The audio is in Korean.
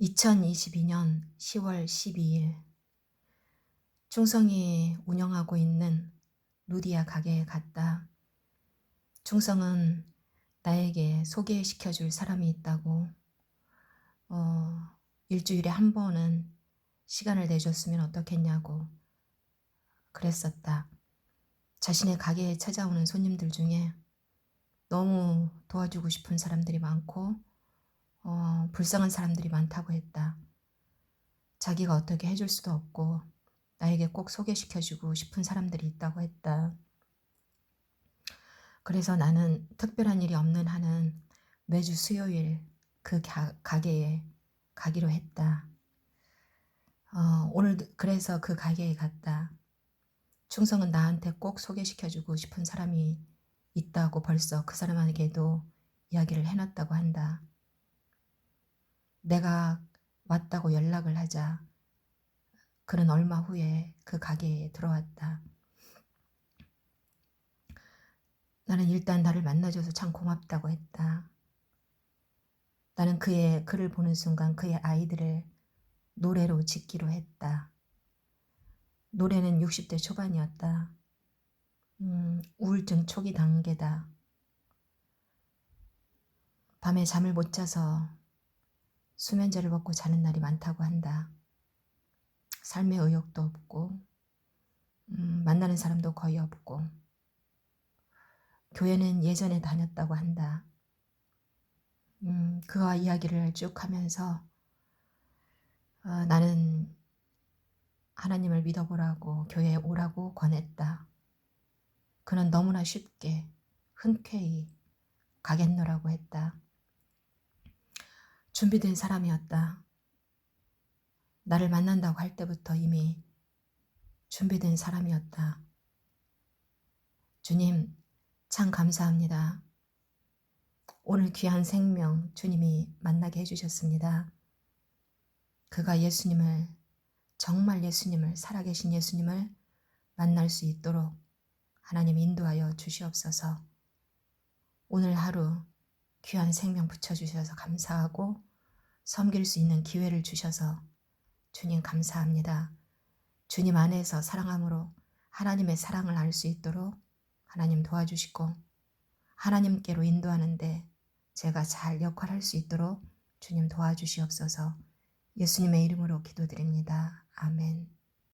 2022년 10월 12일 충성이 운영하고 있는 누디아 가게에 갔다. 충성은 나에게 소개시켜 줄 사람이 있다고 어, 일주일에 한 번은 시간을 내줬으면 어떻겠냐고 그랬었다. 자신의 가게에 찾아오는 손님들 중에 너무 도와주고 싶은 사람들이 많고 어, 불쌍한 사람들이 많다고 했다. 자기가 어떻게 해줄 수도 없고 나에게 꼭 소개시켜주고 싶은 사람들이 있다고 했다. 그래서 나는 특별한 일이 없는 한은 매주 수요일 그 가, 가게에 가기로 했다. 어, 오늘 그래서 그 가게에 갔다. 충성은 나한테 꼭 소개시켜주고 싶은 사람이 있다고 벌써 그 사람에게도 이야기를 해놨다고 한다. 내가 왔다고 연락을 하자 그는 얼마 후에 그 가게에 들어왔다. 나는 일단 나를 만나줘서 참 고맙다고 했다. 나는 그의 그를 보는 순간 그의 아이들을 노래로 짓기로 했다. 노래는 60대 초반이었다. 음, 우울증 초기 단계다. 밤에 잠을 못 자서 수면제를 먹고 자는 날이 많다고 한다. 삶의 의욕도 없고, 음, 만나는 사람도 거의 없고, 교회는 예전에 다녔다고 한다. 음, 그와 이야기를 쭉 하면서 어, 나는 하나님을 믿어보라고 교회에 오라고 권했다. 그는 너무나 쉽게 흔쾌히 가겠노라고 했다. 준비된 사람이었다. 나를 만난다고 할 때부터 이미 준비된 사람이었다. 주님, 참 감사합니다. 오늘 귀한 생명 주님이 만나게 해주셨습니다. 그가 예수님을, 정말 예수님을, 살아계신 예수님을 만날 수 있도록 하나님 인도하여 주시옵소서. 오늘 하루 귀한 생명 붙여주셔서 감사하고 섬길 수 있는 기회를 주셔서 주님 감사합니다. 주님 안에서 사랑함으로 하나님의 사랑을 알 수 있도록 하나님 도와주시고 하나님께로 인도하는데 제가 잘 역할할 수 있도록 주님 도와주시옵소서 예수님의 이름으로 기도드립니다. 아멘.